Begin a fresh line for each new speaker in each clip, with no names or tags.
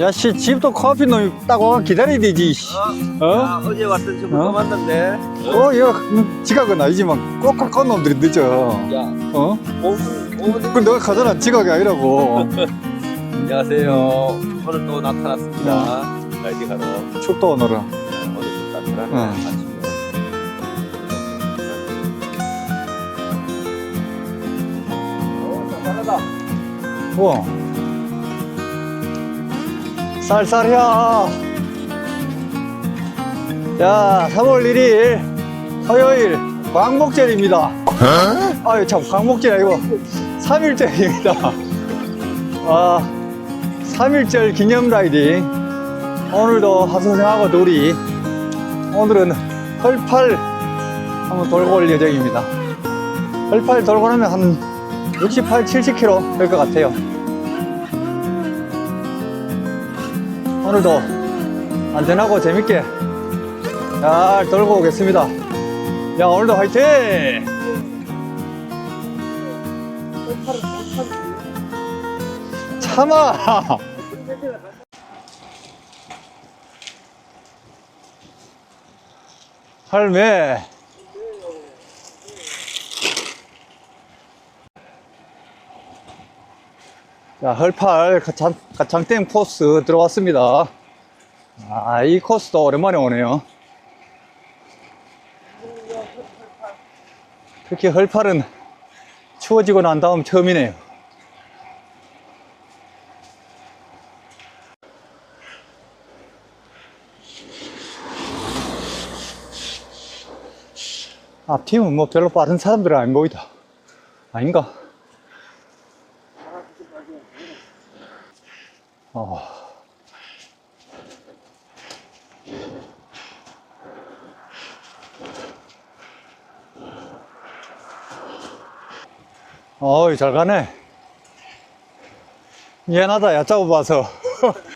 야, 씨, 집도 커피 놈이 딱 와가 기다려야 되지. 씨. 어?
아, 어제 왔던 저
어?
못 만났네.
어, 이거 지각은 아니지만 꼭 가까운 놈들이 늦어.
야,
어?
5분, 5분.
그 내가 가져라 지각이 아니라고.
안녕하세요. 오늘 또 나타났습니다. 하러.
춥다 오늘은.
오늘 좀 따뜻하네.
응.
아침에. 어, 따뜻하다.
우와. 쌀쌀이야. 야, 3월 1일 화요일 광복절입니다. 아유 참 광복절 아니고 3일절입니다. 아, 3일절 기념 라이딩. 오늘도 하선생하고 놀이. 오늘은 헐팔 한번 돌고 올 예정입니다. 헐팔 돌고 나면 한 68, 70km 될 것 같아요. 오늘도 안전하고 재밌게 잘 돌고 오겠습니다. 야, 오늘도 화이팅! 참아! 할매. 자, 헐팔 가창, 가창댐 코스 들어왔습니다. 아, 이 코스도 오랜만에 오네요. 특히 헐팔은 추워지고 난 다음 처음이네요. 앞팀은 뭐 별로 빠른 사람들은 안 보이다. 아닌가? 어. 어이, 잘 가네. 미안하다, 얕잡아 봐서.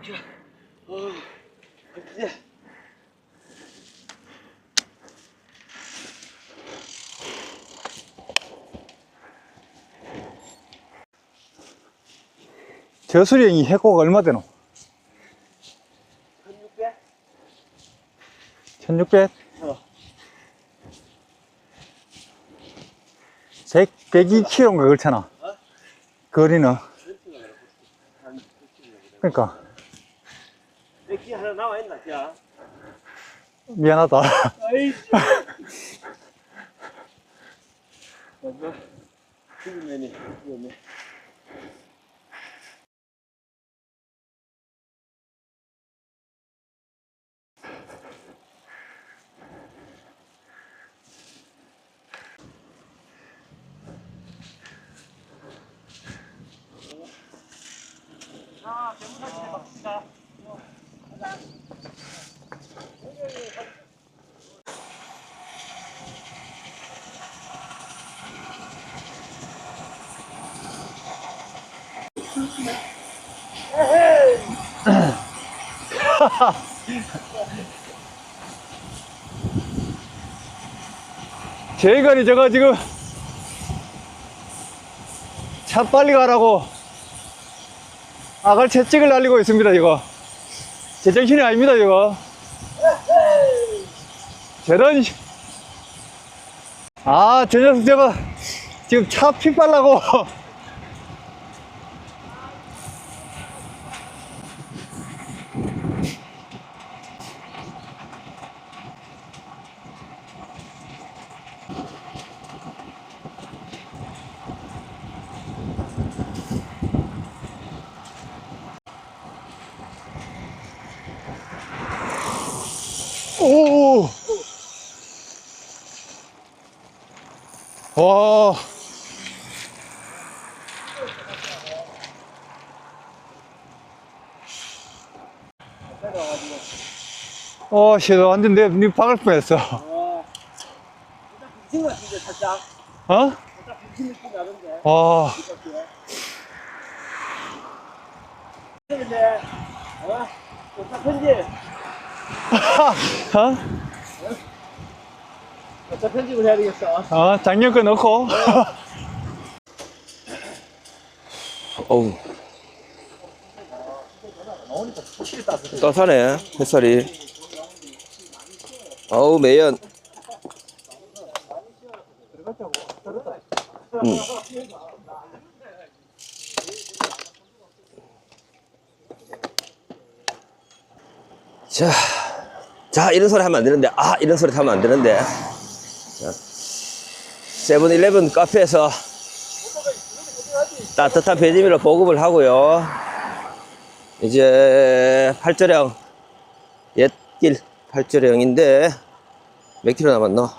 개빡쳐. 어, 이제.
저수령이 해고가 얼마 되노?
1600?
1600?
어.
100, 102km인가 그렇잖아. 거리는. 그러니까,
내키 하나 나와 있나, 야?
미안하다.
아이씨. 뭔가, 죽으면이, 죽으면.
제이간이 제가 지금 차 빨리 가라고 아갈 채찍을 날리고 있습니다, 이거. 제 정신이 아닙니다, 이거. 저런, 씨. 아, 저 녀석 제가 지금 차 피 빨라고. 오. 와. 어, 씨, 완전 내, 니 박을
같은데, 살짝.
어? 와.
근데, 어? 오타 편집.
어?
오타 편집을 해야 되겠어.
어, 작년 거 넣고.
어우. 따사네, 햇살이. 어우, 매연. 음. 자, 자, 이런 소리 하면 안 되는데, 아, 이런 소리 하면 안 되는데. 자, 세븐일레븐 카페에서 따뜻한 배지밀로 보급을 하고요. 이제 팔조령 옛길 팔조령인데 몇 킬로 남았나?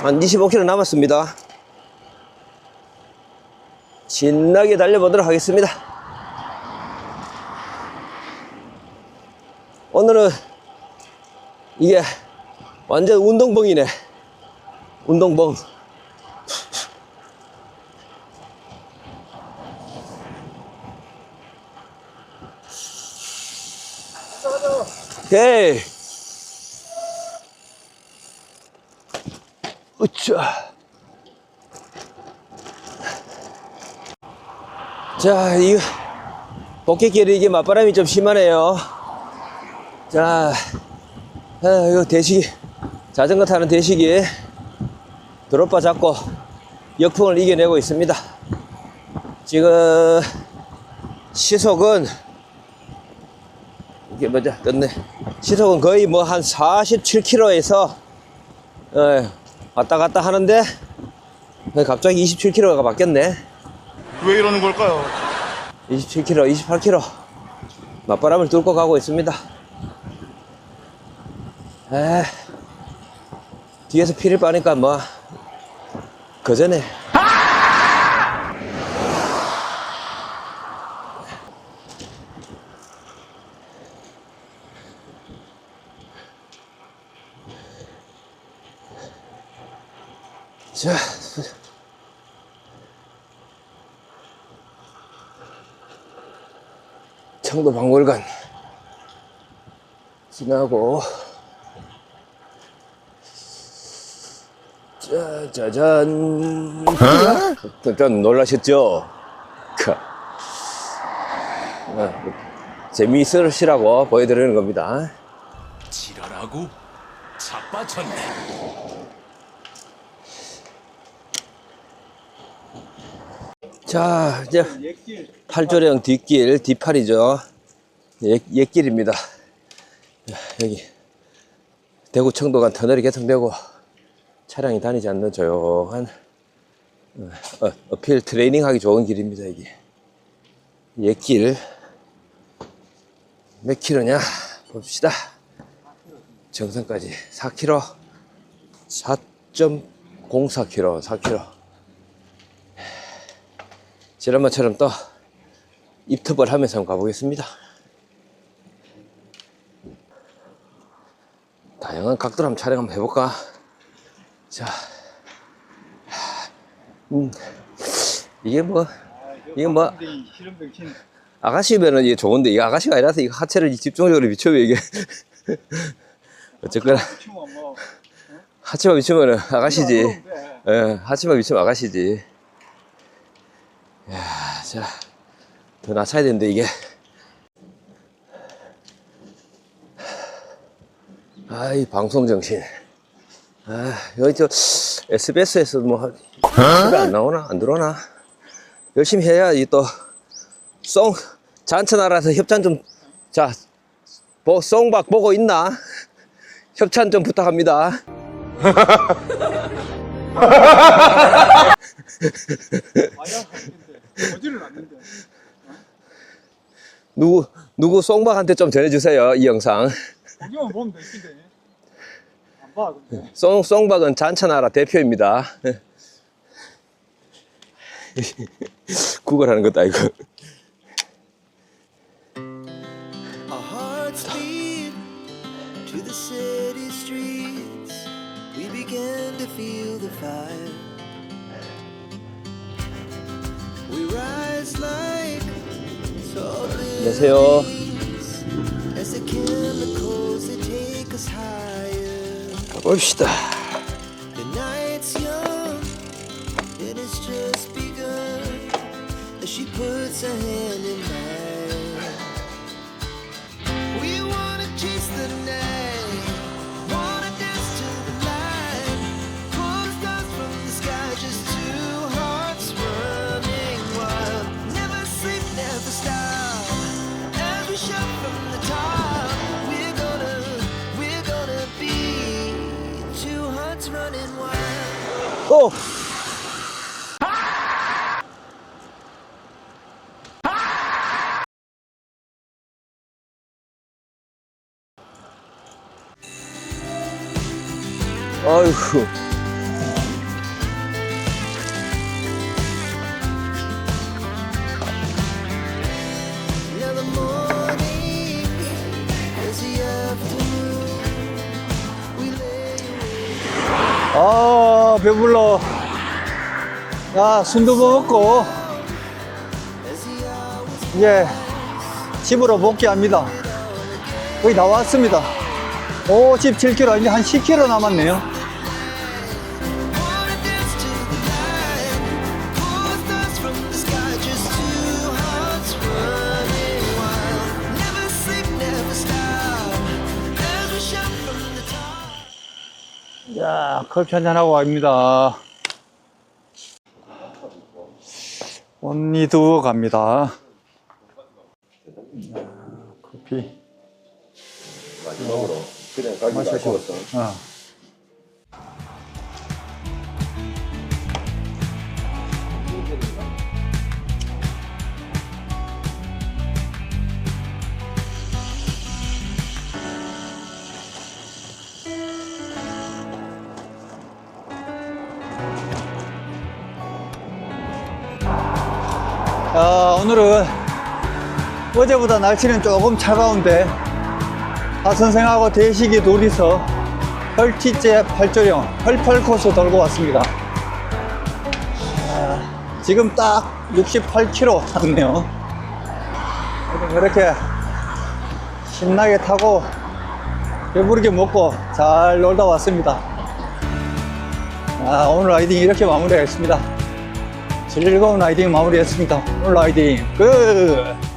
한 25킬로 남았습니다. 신나게 달려보도록 하겠습니다. 오늘은 이게 완전 운동봉이네. 운동봉. 오케이. 으쌰. 자, 이 복귀길이 이게 맞바람이 좀 심하네요. 자, 아, 이거 대시기, 자전거 타는 대시기, 드롭바 잡고 역풍을 이겨내고 있습니다. 지금 시속은 이게 뭐죠? 떴네. 시속은 거의 뭐 한 47km에서 어, 왔다 갔다 하는데 갑자기 27km가 바뀌었네.
왜 이러는 걸까요?
27km, 28km 맞바람을 뚫고 가고 있습니다. 에 뒤에서 피를 빠니까 뭐 그전에. 자 청도 박물관 지나고 짜자잔 일단 놀라셨죠? 크. 아, 재미있으시라고 보여드리는 겁니다
지랄하고 자빠졌네.
자 이제 팔조령 뒷길 뒷팔이죠 옛, 옛길입니다 자, 여기 대구 청도간 터널이 개통되고 차량이 다니지 않는 조용한 어, 어, 어필 트레이닝 하기 좋은 길입니다 이게. 옛길. 몇 킬로냐? 봅시다. 정상까지 4킬로. 4.04킬로 4킬로. 지난번처럼 또 입터벌 하면서 한번 가보겠습니다. 다양한 각도로 한번 촬영 한번 해볼까? 자, 음, 이게 뭐, 이게 뭐, 아가씨면은 이게 좋은데, 이게 아가씨가 아니라서 이거 하체를 집중적으로 비추면 이게, 어쨌거나, 하체만 비추면은 아가씨지. 예, 하체만 비추면 아가씨지. 야, 자, 더 낮춰야 되는데, 이게. 아이, 방송 정신. 아, 여기 저, SBS에서 뭐, TV안 나오나? 안 들어오나? 열심히 해야, 이 또, 송, 잔치 나라서 협찬 좀, 자, 뭐, 송박 보고 있나? 협찬 좀 부탁합니다. 누구, 누구 송박한테 좀 전해주세요, 이 영상.
보면 되는데. 안 봐, 근데.
송, 송박은 잔차나라 대표입니다. 구걸하는 것도 아니고. 안녕하세요. 봅시다.
The night's young, it has just begun. As she puts her hand in mine.
고! 아이고.
아, 배불러. 야, 순두부 먹고, 이제 집으로 복귀합니다. 거의 다 왔습니다. 57km, 이제 한 10km 남았네요. 야, 커피 한잔하고 갑니다. 언니 두어 갑니다. 야, 커피.
마지막으로 그냥 가기. 아쉬웠어.
어. 오늘은 어제보다 날씨는 조금 차가운데 하 선생하고 대식이 둘이서 펄티제 8조령 펄펄 코스 돌고 왔습니다. 아, 지금 딱 68km 탔네요. 이렇게 신나게 타고 배부르게 먹고 잘 놀다 왔습니다. 아, 오늘 라이딩 이렇게 마무리하겠습니다. 즐거운 라이딩 마무리했습니다. 오늘 라이딩 끝!